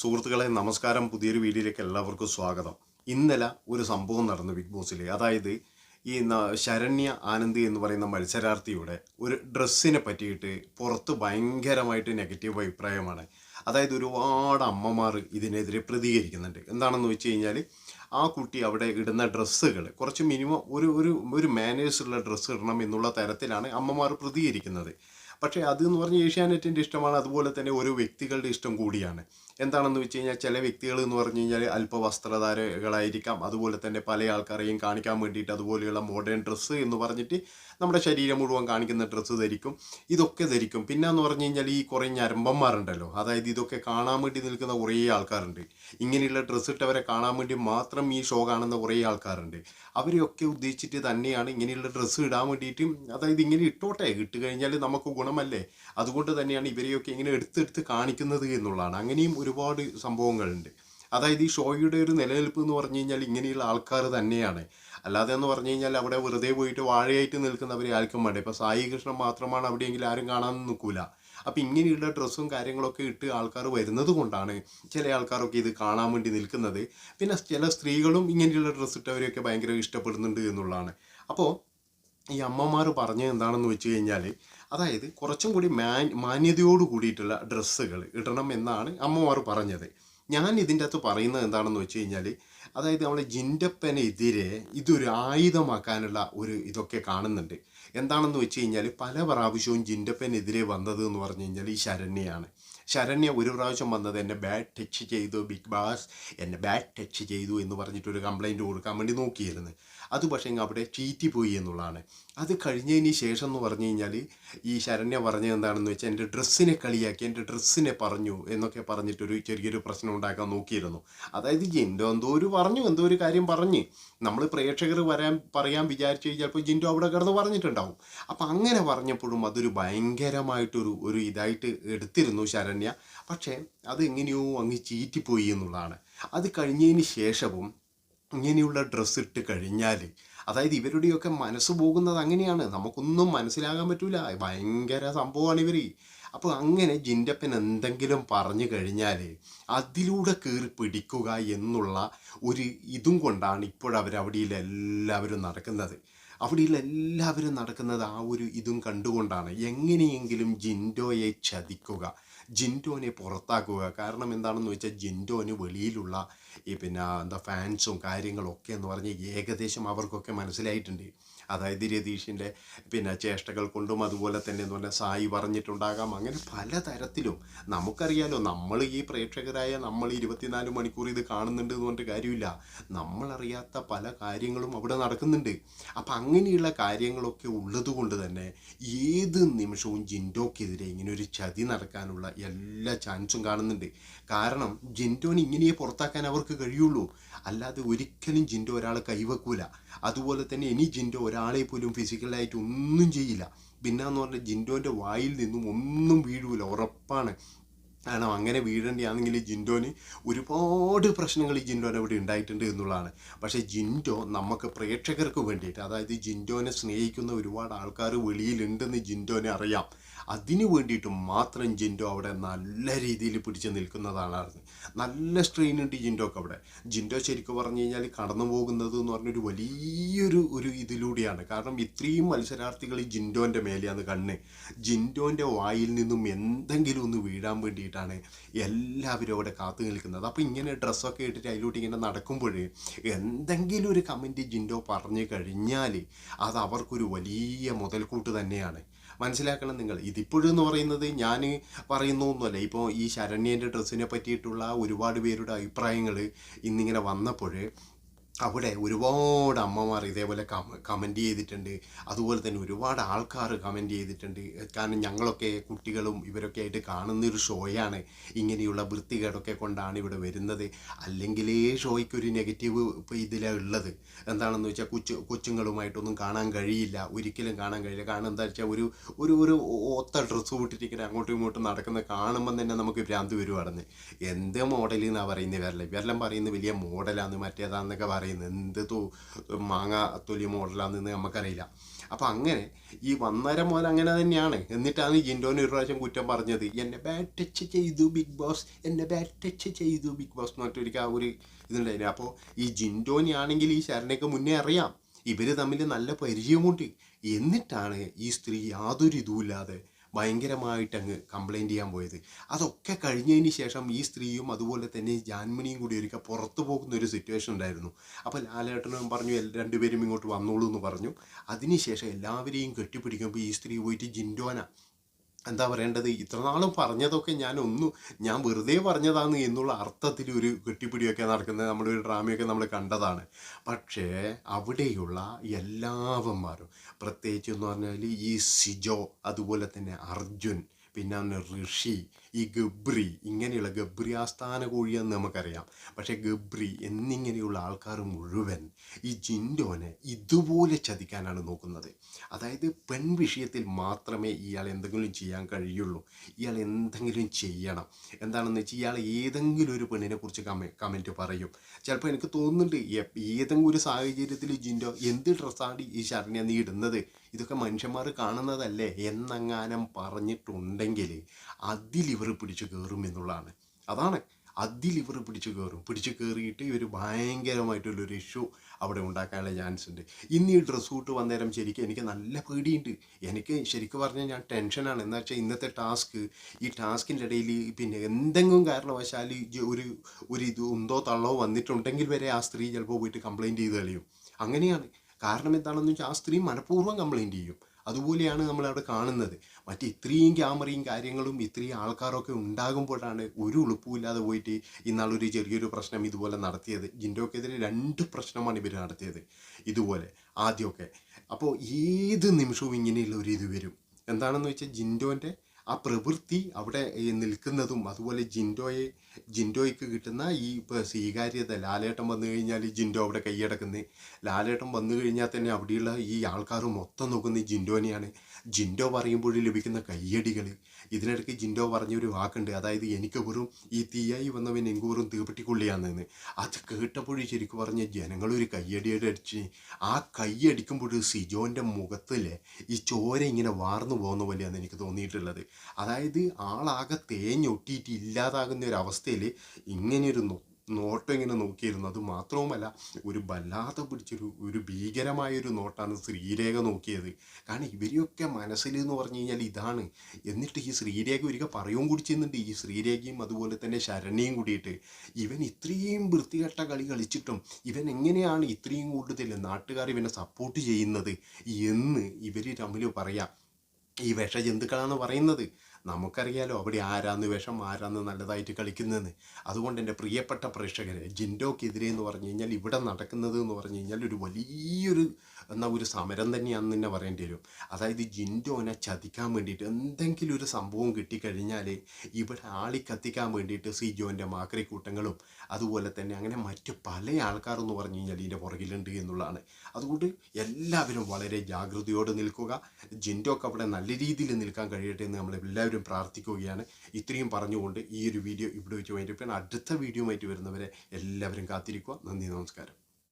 സുഹൃത്തുക്കളെ നമസ്കാരം. പുതിയൊരു വീഡിയോയിലേക്ക് എല്ലാവർക്കും സ്വാഗതം. ഇന്നലെ ഒരു സംഭവം നടന്നു ബിഗ് ബോസിൽ അതായത് ഈ ശരണ്യ ആനന്ദ് എന്ന് പറയുന്ന മത്സരാർത്ഥിയുടെ ഒരു ഡ്രസ്സിനെ പറ്റിയിട്ട് പുറത്ത് ഭയങ്കരമായിട്ട് നെഗറ്റീവ് അഭിപ്രായമാണ്. അതായത് ഒരുപാട് അമ്മമാർ ഇതിനെതിരെ പ്രതികരിക്കുന്നുണ്ട്. എന്താണെന്ന് വെച്ച് കഴിഞ്ഞാൽ ആ കുട്ടി അവിടെ ഇടുന്ന ഡ്രസ്സുകൾ കുറച്ച് മിനിമം ഒരു ഒരു ഒരു മാനേഴ്സുള്ള ഡ്രസ്സ് ഇടണം എന്നുള്ള തരത്തിലാണ് അമ്മമാർ പ്രതികരിക്കുന്നത്. പക്ഷേ അത് എന്ന് പറഞ്ഞാൽ ഏഷ്യാനെറ്റിന്റെ ഇഷ്ടമാണ്. അതുപോലെ തന്നെ ഓരോ വ്യക്തികളുടെ ഇഷ്ടം കൂടിയാണ്. എന്താണെന്ന് വെച്ച് കഴിഞ്ഞാൽ ചില വ്യക്തികൾ എന്ന് പറഞ്ഞു കഴിഞ്ഞാൽ അല്പ വസ്ത്രധാരകളായിരിക്കാം അതുപോലെ തന്നെ പല ആൾക്കാരെയും കാണിക്കാൻ വേണ്ടിയിട്ട് അതുപോലെയുള്ള മോഡേൺ ഡ്രസ്സ് എന്ന് പറഞ്ഞിട്ട് നമ്മുടെ ശരീരം മുഴുവൻ കാണിക്കുന്ന ഡ്രസ്സ് ധരിക്കും. ഇതൊക്കെ ധരിക്കും. പിന്നെ എന്ന് പറഞ്ഞു കഴിഞ്ഞാൽ ഈ കുറേ ഞരമ്പന്മാരുണ്ടല്ലോ. അതായത് ഇതൊക്കെ കാണാൻ വേണ്ടി നിൽക്കുന്ന കുറേ ആൾക്കാരുണ്ട്. ഇങ്ങനെയുള്ള ഡ്രസ്സ് ഇട്ടവരെ കാണാൻ വേണ്ടി മാത്രം ഈ ഷോ കാണുന്ന കുറേ ആൾക്കാരുണ്ട്. അവരെയൊക്കെ ഉദ്ദേശിച്ചിട്ട് തന്നെയാണ് ഇങ്ങനെയുള്ള ഡ്രസ്സ് ഇടാൻ വേണ്ടിയിട്ട് അതായത് ഇങ്ങനെ ഇട്ടോട്ടെ. ഇട്ട് കഴിഞ്ഞാൽ നമുക്ക് ഗുണമല്ലേ? അതുകൊണ്ട് തന്നെയാണ് ഇവരെയൊക്കെ ഇങ്ങനെ എടുത്തെടുത്ത് കാണിക്കുന്നത് എന്നുള്ളതാണ്. അങ്ങനെയും ഒരുപാട് സംഭവങ്ങളുണ്ട്. അതായത് ഈ ഷോയുടെ ഒരു നിലനിൽപ്പ് എന്ന് പറഞ്ഞു കഴിഞ്ഞാൽ ഇങ്ങനെയുള്ള ആൾക്കാർ തന്നെയാണ്. അല്ലാതെ എന്ന് പറഞ്ഞു കഴിഞ്ഞാൽ അവിടെ വെറുതെ പോയിട്ട് വാഴയായിട്ട് നിൽക്കുന്നവരെ ആർക്കും വേണ്ട. ഇപ്പം സായി കൃഷ്ണൻ മാത്രമാണ് അവിടെയെങ്കിലും ആരും കാണാൻ നിൽക്കൂല. അപ്പം ഇങ്ങനെയുള്ള ഡ്രസ്സും കാര്യങ്ങളൊക്കെ ഇട്ട് ആൾക്കാർ വരുന്നത് കൊണ്ടാണ് ചില ആൾക്കാരൊക്കെ ഇത് കാണാൻ വേണ്ടി നിൽക്കുന്നത്. പിന്നെ ചില സ്ത്രീകളും ഇങ്ങനെയുള്ള ഡ്രസ്സ് ഇട്ടവരെയൊക്കെ ഭയങ്കര ഇഷ്ടപ്പെടുന്നുണ്ട് എന്നുള്ളതാണ്. അപ്പോൾ ഈ അമ്മമാർ പറഞ്ഞത് എന്താണെന്ന് വെച്ച് കഴിഞ്ഞാൽ അതായത് കുറച്ചും കൂടി മാൻ മാന്യതയോട് കൂടിയിട്ടുള്ള ഡ്രസ്സുകൾ ഇടണം എന്നാണ് അമ്മമാർ പറഞ്ഞത്. ഞാൻ ഇതിന്റെ അകത്ത് പറയുന്നത് എന്താണെന്ന് വെച്ച് കഴിഞ്ഞാൽ അതായത് നമ്മളെ ജിൻഡപ്പനെതിരെ ഇതൊരു ആയുധമാക്കാനുള്ള ഒരു ഇതൊക്കെ കാണുന്നുണ്ട്. എന്താണെന്ന് വെച്ച് കഴിഞ്ഞാൽ പല പ്രാവശ്യവും ജിൻഡപ്പനെതിരെ വന്നത് എന്ന് പറഞ്ഞു കഴിഞ്ഞാൽ ഈ ശരണ്യയാണ്. ശരണ്യ ഒരു പ്രാവശ്യം വന്നത് എന്നെ ബാഡ് ടച്ച് ചെയ്തു ബിഗ് ബാസ് എന്നെ ബാറ്റ് ടച്ച് ചെയ്തു എന്ന് പറഞ്ഞിട്ടൊരു കംപ്ലൈന്റ് കൊടുക്കാൻ വേണ്ടി നോക്കിയിരുന്നു. അത് പക്ഷേ അവിടെ ചീറ്റി പോയി എന്നുള്ളതാണ്. അത് കഴിഞ്ഞതിന് ശേഷം എന്ന് പറഞ്ഞു കഴിഞ്ഞാൽ ഈ ശരണ്യ പറഞ്ഞത് എന്താണെന്ന് വെച്ചാൽ എന്റെ ഡ്രസ്സിനെ കളിയാക്കി എന്റെ ഡ്രസ്സിനെ പറഞ്ഞു എന്നൊക്കെ പറഞ്ഞിട്ടൊരു ചെറിയൊരു പ്രശ്നം ഉണ്ടാക്കാൻ നോക്കിയിരുന്നു. അതായത് ജിൻഡോ എന്തോ ഒരു പറഞ്ഞു എന്തോ ഒരു കാര്യം പറഞ്ഞ്. നമ്മൾ പ്രേക്ഷകർ വരാൻ പറയാൻ വിചാരിച്ചു കഴിഞ്ഞാൽ ചിലപ്പോൾ ജിൻഡോ അവിടെ കിടന്ന് പറഞ്ഞിട്ടുണ്ടാവും. അപ്പം അങ്ങനെ പറഞ്ഞപ്പോഴും അതൊരു ഭയങ്കരമായിട്ടൊരു ഒരു ഇതായിട്ട് എടുത്തിരുന്നു ശരണ്യ. പക്ഷേ അത് എങ്ങനെയോ അങ്ങ് ചീറ്റിപ്പോയി എന്നുള്ളതാണ്. അത് കഴിഞ്ഞതിന് ശേഷവും ഇങ്ങനെയുള്ള ഡ്രസ്സ് ഇട്ട് കഴിഞ്ഞാൽ അതായത് ഇവരുടെയൊക്കെ മനസ്സ് പോകുന്നത് അങ്ങനെയാണ്. നമുക്കൊന്നും മനസ്സിലാകാൻ പറ്റൂല. ഭയങ്കര സംഭവമാണ് ഇവർ അപ്പോൾ അങ്ങനെ ജിന്റപ്പൻ എന്തെങ്കിലും പറഞ്ഞു കഴിഞ്ഞാൽ അതിലൂടെ കയറി പിടിക്കുക എന്നുള്ള ഒരു ഇതും കൊണ്ടാണ് ഇപ്പോഴവരവിടെയിൽ എല്ലാവരും നടക്കുന്നത്. അവിടെയുള്ള എല്ലാവരും നടക്കുന്നത് ആ ഒരു ഇതും കണ്ടുകൊണ്ടാണ്. എങ്ങനെയെങ്കിലും ജിൻഡോയെ ചതിക്കുക ജിൻഡോനെ പുറത്താക്കുക. കാരണം എന്താണെന്ന് വെച്ചാൽ ജിൻഡോന് വെളിയിലുള്ള ഈ പിന്നെ എന്താ ഫാൻസും കാര്യങ്ങളൊക്കെ എന്ന് പറഞ്ഞ് ഏകദേശം അവർക്കൊക്കെ മനസ്സിലായിട്ടുണ്ട്. അതായത് രതീഷിന്റെ പിന്നെ ചേഷ്ടകൾ കൊണ്ടും അതുപോലെ തന്നെ എന്ന് പറഞ്ഞാൽ സായി പറഞ്ഞിട്ടുണ്ടാകാം. അങ്ങനെ പലതരത്തിലും നമുക്കറിയാലോ നമ്മൾ ഈ പ്രേക്ഷകരായ നമ്മൾ ഇരുപത്തിനാല് മണിക്കൂർ ഇത് കാണുന്നുണ്ട് എന്ന് പറഞ്ഞിട്ട് കാര്യമില്ല. നമ്മളറിയാത്ത പല കാര്യങ്ങളും അവിടെ നടക്കുന്നുണ്ട്. അപ്പം അങ്ങനെയുള്ള കാര്യങ്ങളൊക്കെ ഉള്ളതുകൊണ്ട് തന്നെ ഏത് നിമിഷവും ജിൻഡോക്കെതിരെ ഇങ്ങനെ ഒരു ചതി നടക്കാനുള്ള എല്ലാ ചാൻസും കാണുന്നുണ്ട്. കാരണം ജിൻഡോനെ ഇങ്ങനെയേ പുറത്താക്കാൻ അവർക്ക് കഴിയുള്ളൂ. അല്ലാതെ ഒരിക്കലും ജിൻഡോ ഒരാളെ കൈവെക്കൂല. അതുപോലെ തന്നെ ഇനി ജിൻഡോ ഒരാളെ പോലും ഫിസിക്കലായിട്ട് ഒന്നും ചെയ്യില്ല. പിന്നെ എന്ന് പറഞ്ഞാൽ ജിൻഡോന്റെ വായിൽ നിന്നും ഒന്നും വീഴൂല ഉറപ്പാണ്. കാരണം അങ്ങനെ വീഴേണ്ടിയാണെങ്കിൽ ജിൻഡോന് ഒരുപാട് പ്രശ്നങ്ങൾ ഈ ജിൻഡോന് അവിടെ ഉണ്ടായിട്ടുണ്ട് എന്നുള്ളതാണ്. പക്ഷേ ജിൻഡോ നമുക്ക് പ്രേക്ഷകർക്ക് വേണ്ടിയിട്ട് അതായത് ജിൻഡോനെ സ്നേഹിക്കുന്ന ഒരുപാട് ആൾക്കാർ വെളിയിലുണ്ടെന്ന് ജിൻഡോനെ അറിയാം. അതിനു വേണ്ടിയിട്ട് മാത്രം ജിൻഡോ അവിടെ നല്ല രീതിയിൽ പിടിച്ച് നിൽക്കുന്നതാണ് നല്ല സ്ട്രെയിൻ ഉണ്ട് ജിൻഡോക്ക് അവിടെ. ജിൻഡോ ശരിക്കും പറഞ്ഞു കഴിഞ്ഞാൽ കടന്നു പോകുന്നത് എന്ന് പറഞ്ഞൊരു വലിയൊരു ഒരു ഇതിലൂടെയാണ്. കാരണം ഇത്രയും മത്സരാർത്ഥികൾ ജിൻഡോന്റെ മേലെയാണ് കണ്ണ്. ജിൻഡോന്റെ വായിൽ നിന്നും എന്തെങ്കിലും ഒന്ന് വീഴാൻ വേണ്ടിയിട്ടാണ് എല്ലാവരും അവിടെ കാത്തു നിൽക്കുന്നത്. അപ്പോൾ ഇങ്ങനെ ഡ്രസ്സൊക്കെ ഇട്ടിട്ട് അതിലോട്ട് ഇങ്ങനെ നടക്കുമ്പോൾ എന്തെങ്കിലും ഒരു കമന്റ് ജിൻഡോ പറഞ്ഞു കഴിഞ്ഞാൽ അത് അവർക്കൊരു വലിയ മുതൽക്കൂട്ട് തന്നെയാണ്. മനസ്സിലാക്കണം നിങ്ങൾ. ഇതിപ്പോഴും എന്ന് പറയുന്നത് ഞാൻ പറയുന്നൊന്നുമല്ല. ഇപ്പോൾ ഈ ശരണ്യന്റെ ഡ്രസ്സിനെ പറ്റിയിട്ടുള്ള ഒരുപാട് പേരുടെ അഭിപ്രായങ്ങൾ ഇന്നിങ്ങനെ വന്നപ്പോൾ അവിടെ ഒരുപാട് അമ്മമാർ ഇതേപോലെ കമ കമന്റ് ചെയ്തിട്ടുണ്ട്. അതുപോലെ തന്നെ ഒരുപാട് ആൾക്കാർ കമന്റ് ചെയ്തിട്ടുണ്ട്. കാരണം ഞങ്ങളൊക്കെ കുട്ടികളും ഇവരൊക്കെ ആയിട്ട് കാണുന്നൊരു ഷോയാണ് ഇങ്ങനെയുള്ള വൃത്തികേടൊക്കെ കൊണ്ടാണ് ഇവിടെ വരുന്നത്. അല്ലെങ്കിലേ ഷോയ്ക്ക് ഒരു നെഗറ്റീവ് ഇപ്പോൾ ഇതിലാണ് ഉള്ളത്. എന്താണെന്ന് വെച്ചാൽ കൊച്ചു കൊച്ചുങ്ങളുമായിട്ടൊന്നും കാണാൻ കഴിയില്ല. ഒരിക്കലും കാണാൻ കഴിയില്ല. കാരണം എന്താ വെച്ചാൽ ഒരു ഒരു ഒരു ഒത്ത ഡ്രസ്സ് വിട്ടിട്ടിങ്ങനെ അങ്ങോട്ടും ഇങ്ങോട്ടും നടക്കുന്നത് കാണുമ്പം തന്നെ നമുക്ക് ഭ്രാന്ത് വരുവാണെന്ന്. എന്ത് മോഡൽ എന്നാണ് പറയുന്നത് ഇവരെല്ലാം ഇവരെല്ലാം പറയുന്നത് വലിയ മോഡലാന്ന് മറ്റേതാന്നൊക്കെ പറയുന്നത് പറയുന്നത്? എന്ത് തോ മാങ്ങ തൊലി മോഡലാണെന്ന് നമുക്കറിയില്ല. അപ്പം അങ്ങനെ ഈ വന്നര മുതൽ അങ്ങനെ തന്നെയാണ്. എന്നിട്ടാണ് ജിൻഡോന് ഒരു പ്രാവശ്യം കുറ്റം പറഞ്ഞത്. എന്നെ ബാറ്റ് ടച്ച് ചെയ്തു ബിഗ് ബോസ്. എന്നെ ബാറ്റ് ടച്ച് ചെയ്തു ബിഗ് ബോസ് എന്ന് പറഞ്ഞിട്ട് ആ ഒരു ഇതുണ്ടായിരുന്നു. അപ്പോൾ ഈ ജിൻഡോനെ ആണെങ്കിൽ ഈ ശരണയ്ക്ക് മുന്നേ അറിയാം. ഇവർ തമ്മിൽ നല്ല പരിചയമുണ്ട്. എന്നിട്ടാണ് ഈ സ്ത്രീ യാതൊരു ഇതുമില്ലാതെ ഭയങ്കരമായിട്ട് അങ്ങ് കംപ്ലൈന്റ് ചെയ്യാൻ പോയത്. അതൊക്കെ കഴിഞ്ഞതിന് ശേഷം ഈ സ്ത്രീയും അതുപോലെ തന്നെ ജാൻമിനിയും കൂടി ഒരിക്കൽ പുറത്തു പോകുന്ന ഒരു സിറ്റുവേഷൻ ഉണ്ടായിരുന്നു. അപ്പോൾ ലാലേട്ടനും പറഞ്ഞു "എൽ- രണ്ടുപേരും ഇങ്ങോട്ട് വന്നോളൂ എന്ന് പറഞ്ഞു. അതിനുശേഷം എല്ലാവരെയും കെട്ടിപ്പിടിക്കുമ്പോൾ ഈ സ്ത്രീ പോയിട്ട് ജിൻഡോന. എന്താ പറയേണ്ടത്? ഇത്രനാളും പറഞ്ഞതൊക്കെ ഞാൻ ഒന്നും ഞാൻ വെറുതെ പറഞ്ഞതാണ് എന്നുള്ള അർത്ഥത്തിൽ ഒരു കെട്ടിപ്പിടിയൊക്കെ നടക്കുന്നത് നമ്മുടെ ഒരു ഡ്രാമയൊക്കെ നമ്മൾ കണ്ടതാണ്. പക്ഷേ അവിടെയുള്ള എല്ലാവന്മാരും പ്രത്യേകിച്ച് എന്ന് പറഞ്ഞാൽ ഈ സിജോ അതുപോലെ തന്നെ അർജുൻ പിന്നെ ഋഷി ഈ ഗബ്രി ഇങ്ങനെയുള്ള ഗബ്രി ആസ്ഥാന കോഴിയെന്ന് നമുക്കറിയാം. പക്ഷേ ഗബ്രി എന്നിങ്ങനെയുള്ള ആൾക്കാർ മുഴുവൻ ഈ ജിൻഡോനെ ഇതുപോലെ ചതിക്കാനാണ് നോക്കുന്നത്. അതായത് പെൺ വിഷയത്തിൽ മാത്രമേ ഇയാൾ എന്തെങ്കിലും ചെയ്യാൻ കഴിയുള്ളൂ. ഇയാൾ എന്തെങ്കിലും ചെയ്യണം. എന്താണെന്ന് വെച്ചാൽ ഇയാൾ ഏതെങ്കിലും ഒരു പെണ്ണിനെ കുറിച്ച് കമ കമന്റ് പറയും. ചിലപ്പോൾ എനിക്ക് തോന്നുന്നുണ്ട് ഏതെങ്കിലും ഒരു സാഹചര്യത്തിൽ ജിൻഡോ എന്ത് ഡ്രസ്സാണ് ഈ ഷർട്ടിനെ നീ ഇടുന്നത്? ഇതൊക്കെ മനുഷ്യന്മാർ കാണുന്നതല്ലേ? എന്നങ്ങാനം പറഞ്ഞിട്ടുണ്ടെങ്കിൽ അതിൽ ഇവർ പിടിച്ചു കയറും എന്നുള്ളതാണ്. അതാണ് അതിൽ ഇവർ പിടിച്ചു കയറും. പിടിച്ചു കയറിയിട്ട് ഇവർ ഭയങ്കരമായിട്ടുള്ളൊരു ഇഷ്യൂ അവിടെ ഉണ്ടാക്കാനുള്ള ചാൻസ് ഉണ്ട്. ഇന്ന് ഈ ഡ്രസ്സ് കൂട്ട് വന്നേരം ശരിക്കും എനിക്ക് നല്ല പേടിയുണ്ട്. എനിക്ക് ശരിക്കും പറഞ്ഞാൽ ഞാൻ ടെൻഷനാണ് എന്താ വെച്ചാൽ ഇന്നത്തെ ടാസ്ക് ഈ ടാസ്കിന്റെ ഇടയിൽ പിന്നെ എന്തെങ്കിലും കാരണവശാൽ ഒരു ഒരു ഇത് ഉന്തോ തള്ളോ വന്നിട്ടുണ്ടെങ്കിൽ വരെ ആ സ്ത്രീ ചിലപ്പോൾ പോയിട്ട് കംപ്ലയിന്റ് ചെയ്ത് കളയും. അങ്ങനെയാണ്. കാരണം എന്താണെന്ന് വെച്ചാൽ ആ സ്ത്രീ മനഃപൂർവം കംപ്ലയിന്റ് ചെയ്യും. അതുപോലെയാണ് നമ്മൾ അവിടെ കാണുന്നത്. മറ്റ് ഇത്രയും ക്യാമറയും കാര്യങ്ങളും ഇത്രയും ആൾക്കാരൊക്കെ ഉണ്ടാകുമ്പോഴാണ് ഒരു ഉളുപ്പുമില്ലാതെ പോയിട്ട് ഇന്നാളൊരു ചെറിയൊരു പ്രശ്നം ഇതുപോലെ നടത്തിയത്. ജിൻഡോക്കെതിരെ രണ്ട് പ്രശ്നമാണ് ഇവർ നടത്തിയത് ഇതുപോലെ ആദ്യമൊക്കെ. അപ്പോൾ ഏത് നിമിഷവും ഇങ്ങനെയുള്ള ഒരു ഇത് വരും. എന്താണെന്ന് വെച്ചാൽ ജിൻഡോന്റെ ആ പ്രവൃത്തി അവിടെ നിൽക്കുന്നതും അതുപോലെ ജിൻഡോയെ ജിൻഡോയ്ക്ക് കിട്ടുന്ന ഈ സ്വീകാര്യത ലാലേട്ടൻ വന്നു കഴിഞ്ഞാൽ ജിൻഡോ അവിടെ കൈയടക്കുന്നത് ലാലേട്ടൻ വന്നു കഴിഞ്ഞാൽ തന്നെ അവിടെയുള്ള ഈ ആൾക്കാർ മൊത്തം നോക്കുന്നത് ജിൻഡോനെയാണ്. ജിൻഡോ പറയുമ്പോൾ ലഭിക്കുന്ന കയ്യടികൾ. ഇതിനിടയ്ക്ക് ജിൻഡോ പറഞ്ഞൊരു വാക്കുണ്ട്. അതായത് എനിക്ക് വെറും ഈ തീയായി വന്നവൻ എനിക്ക് വെറും തീപ്പെട്ടിക്കൊള്ളിയാണെന്ന്. അത് കേട്ടപ്പോഴും ശരിക്കും പറഞ്ഞ ജനങ്ങളൊരു കയ്യടിയുടെ അടിച്ച് ആ കയ്യടിക്കുമ്പോൾ സിജോന്റെ മുഖത്തിലെ ഈ ചോര ഇങ്ങനെ വാർന്നു പോകുന്ന പോലെയാണ് എനിക്ക് തോന്നിയിട്ടുള്ളത്. അതായത് ആളാകെ തേഞ്ഞൊട്ടിയിട്ട് ഇല്ലാതാകുന്ന ഒരു അവസ്ഥയിൽ ഇങ്ങനെയൊരു നോട്ടം ഇങ്ങനെ നോക്കിയിരുന്നു? അത് മാത്രവുമല്ല ഒരു വല്ലാതെ പിടിച്ചൊരു ഒരു ഭീകരമായൊരു നോട്ടാണ് ശ്രീരേഖ നോക്കിയത്. കാരണം ഇവരെയൊക്കെ മനസ്സിൽ എന്ന് പറഞ്ഞു കഴിഞ്ഞാൽ ഇതാണ്. എന്നിട്ട് ഈ ശ്രീരേഖ ഒരിക്കൽ പറയുകയും കൂടി ചെയ്യുന്നുണ്ട്. ഈ ശ്രീരേഖയും അതുപോലെ തന്നെ ശരണിയും കൂടിയിട്ട്. ഇവൻ ഇത്രയും വൃത്തികെട്ട കളി കളിച്ചിട്ടും ഇവൻ എങ്ങനെയാണ് ഇത്രയും കൂടുതൽ നാട്ടുകാർ ഇവനെ സപ്പോർട്ട് ചെയ്യുന്നത് എന്ന് ഇവർ തമ്മിൽ പറയാം. ഈ വിഷജന്തുക്കളാണ് പറയുന്നത്. നമുക്കറിയാലോ അവിടെ ആരാന്ന് വിഷം ആരാന്ന് നല്ലതായിട്ട് കളിക്കുന്നതെന്ന് അതുകൊണ്ട് എന്റെ പ്രിയപ്പെട്ട പ്രേക്ഷകരെ ജിൻഡോക്കെതിരെ എന്ന് പറഞ്ഞു കഴിഞ്ഞാൽ ഇവിടെ നടക്കുന്നത് എന്ന് പറഞ്ഞു കഴിഞ്ഞാൽ ഒരു വലിയൊരു എന്നാൽ ഒരു സമരം തന്നെയാണെന്ന് തന്നെ പറയേണ്ടി വരും. അതായത് ജിൻഡോനെ ചതിക്കാൻ വേണ്ടിയിട്ട് എന്തെങ്കിലും ഒരു സംഭവം കിട്ടിക്കഴിഞ്ഞാൽ ഇവിടെ ആളി കത്തിക്കാൻ വേണ്ടിയിട്ട് സിജോന്റെ മാക്രി കൂട്ടങ്ങളും അതുപോലെ തന്നെ അങ്ങനെ മറ്റു പല ആൾക്കാരെന്ന് പറഞ്ഞു കഴിഞ്ഞാൽ ഇതിന്റെ പുറകിലുണ്ട് എന്നുള്ളതാണ്. അതുകൊണ്ട് എല്ലാവരും വളരെ ജാഗ്രതയോടെ നിൽക്കുക. ജിൻഡോക്ക് അവിടെ നല്ല രീതിയിൽ നിൽക്കാൻ കഴിയട്ടെ എന്ന് നമ്മൾ എല്ലാവരും പ്രാർത്ഥിക്കുകയാണ്. ഇത്രയും പറഞ്ഞുകൊണ്ട് ഈ ഒരു വീഡിയോ ഇവിടെ വെച്ച് വേണ്ടിയിട്ട് അടുത്ത വീഡിയോ ആയിട്ട് വരുന്നവരെ എല്ലാവരും കാത്തിരിക്കുക. നന്ദി നമസ്കാരം.